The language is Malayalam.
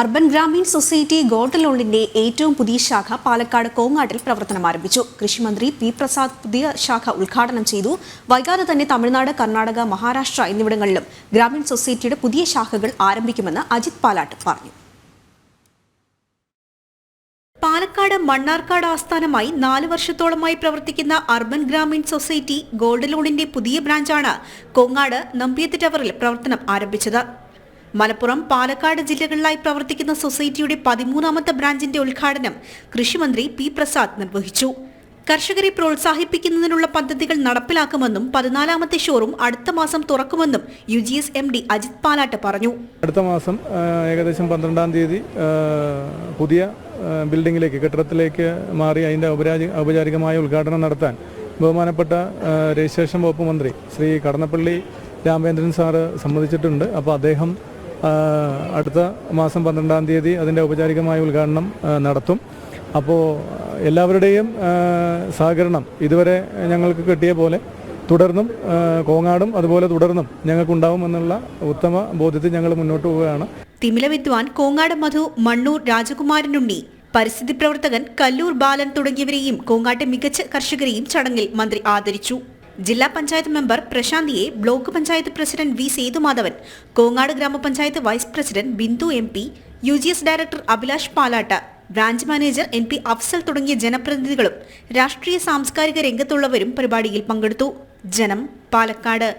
അർബൻ ഗ്രാമീൺ സൊസൈറ്റി ഗോൾഡ് ലോണിന്റെ ഏറ്റവും പുതിയ ശാഖ പാലക്കാട് കോങ്ങാട്ടിൽ പ്രവർത്തനം ആരംഭിച്ചു. കൃഷിമന്ത്രി പി പ്രസാദ് പുതിയ ശാഖ ഉദ്ഘാടനം ചെയ്തു. വൈകാതെ തന്നെ തമിഴ്നാട് കർണാടക മഹാരാഷ്ട്ര എന്നിവിടങ്ങളിലും ഗ്രാമീൺ സൊസൈറ്റിയുടെ പുതിയ ശാഖകൾ ആരംഭിക്കുമെന്ന് അജിത് പാലാട്ട് പറഞ്ഞു. പാലക്കാട് മണ്ണാർക്കാട് ആസ്ഥാനമായി നാല് വർഷത്തോളമായി പ്രവർത്തിക്കുന്ന അർബൻ ഗ്രാമീൺ സൊസൈറ്റി ഗോൾഡ് ലോണിന്റെ പുതിയ ബ്രാഞ്ചാണ് കോങ്ങാട് നമ്പിയത്ത് ടവറിൽ പ്രവർത്തനം ആരംഭിച്ചത്. മലപ്പുറം പാലക്കാട് ജില്ലകളിലായി പ്രവർത്തിക്കുന്ന സൊസൈറ്റിയുടെ പതിമൂന്നാമത്തെ ബ്രാഞ്ചിന്റെ ഉദ്ഘാടനം കൃഷിമന്ത്രി പി പ്രസാദ് നിർവഹിച്ചു. കർഷകരെ പ്രോത്സാഹിപ്പിക്കുന്നതിനുള്ള പദ്ധതികൾ നടപ്പിലാക്കുമെന്നും പതിനാലാമത്തെ ഷോറൂം അടുത്ത മാസം തുറക്കുമെന്നും U G S M D Ajith Palatt പറഞ്ഞു. അടുത്ത മാസം ഏകദേശം പന്ത്രണ്ടാം തീയതി പുതിയ ബിൽഡിംഗിലേക്ക് കെട്ടിടത്തിലേക്ക് മാറി അതിന്റെ ഔപചാരികമായ ഉദ്ഘാടനം നടത്താൻ ബഹുമാനപ്പെട്ട രജിസ്ട്രേഷൻ വകുപ്പ് മന്ത്രി ശ്രീ കടന്നപ്പള്ളി രാമേന്ദ്രൻ സാറ് സമ്മതിച്ചിട്ടുണ്ട്. അപ്പോൾ അദ്ദേഹം അടുത്ത മാസം പന്ത്രണ്ടാം തീയതി അതിന്റെ ഔപചാരികമായ ഉദ്ഘാടനം നടത്തും. അപ്പോൾ എല്ലാവരുടെയും സഹകരണം ഇതുവരെ ഞങ്ങൾക്ക് കിട്ടിയ പോലെ തുടർന്നും കോങ്ങാടും അതുപോലെ തുടർന്നും ഞങ്ങൾക്കുണ്ടാവുമെന്നുള്ള ഉത്തമ ബോധ്യത്തിൽ ഞങ്ങൾ മുന്നോട്ട് പോവുകയാണ്. തിമില വിദ്വാൻ കോങ്ങാട് മധു മണ്ണൂർ രാജകുമാരനുണ്ണി പരിസ്ഥിതി പ്രവർത്തകൻ കല്ലൂർ ബാലൻ തുടങ്ങിയവരെയും കോങ്ങാട്ടെ മികച്ച കർഷകരെയും ചടങ്ങിൽ മന്ത്രി ആദരിച്ചു. ജില്ലാ panchayat member പ്രശാന്തിയെ block panchayat president V Sethumadhavan Kongad ഗ്രാമപഞ്ചായത്ത് vice president Bindu M P U G S director Abhilash Palatt branch manager N P Afsal തുടങ്ങിയ ജനപ്രതിനിധികളും രാഷ്ട്രീയ സാംസ്കാരിക രംഗത്തുള്ളവരും പരിപാടിയിൽ പങ്കെടുത്തു. ജനം പാലക്കാട്.